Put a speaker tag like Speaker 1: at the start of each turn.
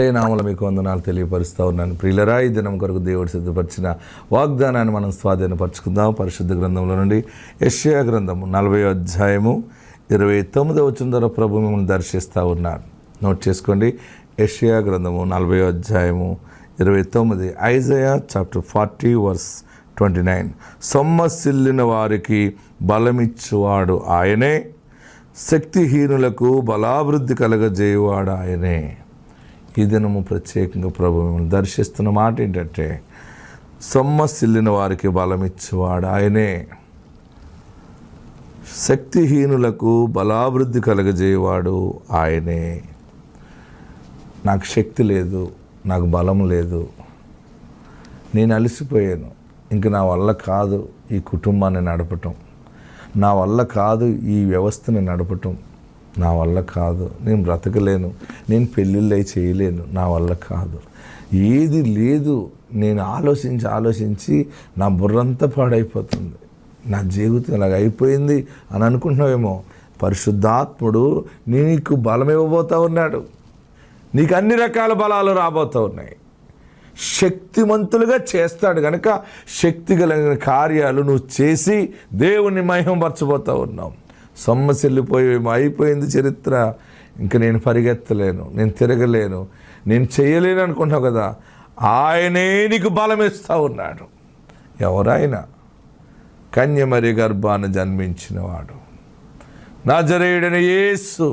Speaker 1: నామల మీకు వందనాలు తెలియపరుస్తూ ఉన్నాను. ప్రియులరా ఈ దినం కొరకు దేవుడు సిద్ధపరిచిన వాగ్దానాన్ని మనం స్వాధీనపరచుకుందాం. పరిశుద్ధ గ్రంథంలో నుండి యష్యా గ్రంథము నలభై అధ్యాయము ఇరవై తొమ్మిదవ వచ్చిన ద్వారా ప్రభు మిమ్మల్ని దర్శిస్తూ ఉన్నాడు. నోట్ చేసుకోండి. యష్యా గ్రంథము నలభై అధ్యాయము ఇరవై తొమ్మిది Isaiah chapter forty verse twenty nine. సొమ్మసిల్లిన వారికి బలమిచ్చువాడు ఆయనే. శక్తిహీనులకు బలాభివృద్ధి కలగజేయువాడు ఆయనే. ఈ దినము ప్రత్యేకంగా ప్రభు మిమ్మల్ని దర్శిస్తున్న మాట ఏంటంటే సొమ్మసిల్లిన వారికి బలమిచ్చేవాడు ఆయనే. శక్తిహీనులకు బలాభివృద్ధి కలగజేయవాడు ఆయనే. నాకు శక్తి లేదు నాకు బలం లేదు నేను అలసిపోయాను ఇంక నా వల్ల కాదు ఈ కుటుంబాన్ని నడపటం. నా వల్ల కాదు ఈ వ్యవస్థని నడపటం. నా వల్ల కాదు నేను బ్రతకలేను. నేను పెళ్ళిళ్ళై చేయలేను నా వల్ల కాదు. ఏది లేదు నేను ఆలోచించి ఆలోచించి నా బుర్రంతా పాడైపోతుంది. నా జీవితం ఇలాగ అయిపోయింది అని అనుకుంటున్నావేమో. పరిశుద్ధాత్ముడు నీకు బలం ఇవ్వబోతా ఉన్నాడు. నీకు అన్ని రకాల బలాలు రాబోతూ ఉన్నాయి. శక్తిమంతులుగా చేస్తాడు కనుక శక్తి కలిగిన కార్యాలు నువ్వు చేసి దేవుణ్ణి మహిమపరచబోతూ ఉన్నావు. సొమ్మసిల్లిపోయి అయిపోయింది చరిత్ర. ఇంక నేను పరిగెత్తలేను నేను తిరగలేను నేను చేయలేను అనుకుంటావు కదా ఆయనే నీకు బలం ఉన్నాడు. ఎవరైనా కన్యమరి గర్భాన్ని జన్మించినవాడు. నా జరేయుడని యేసు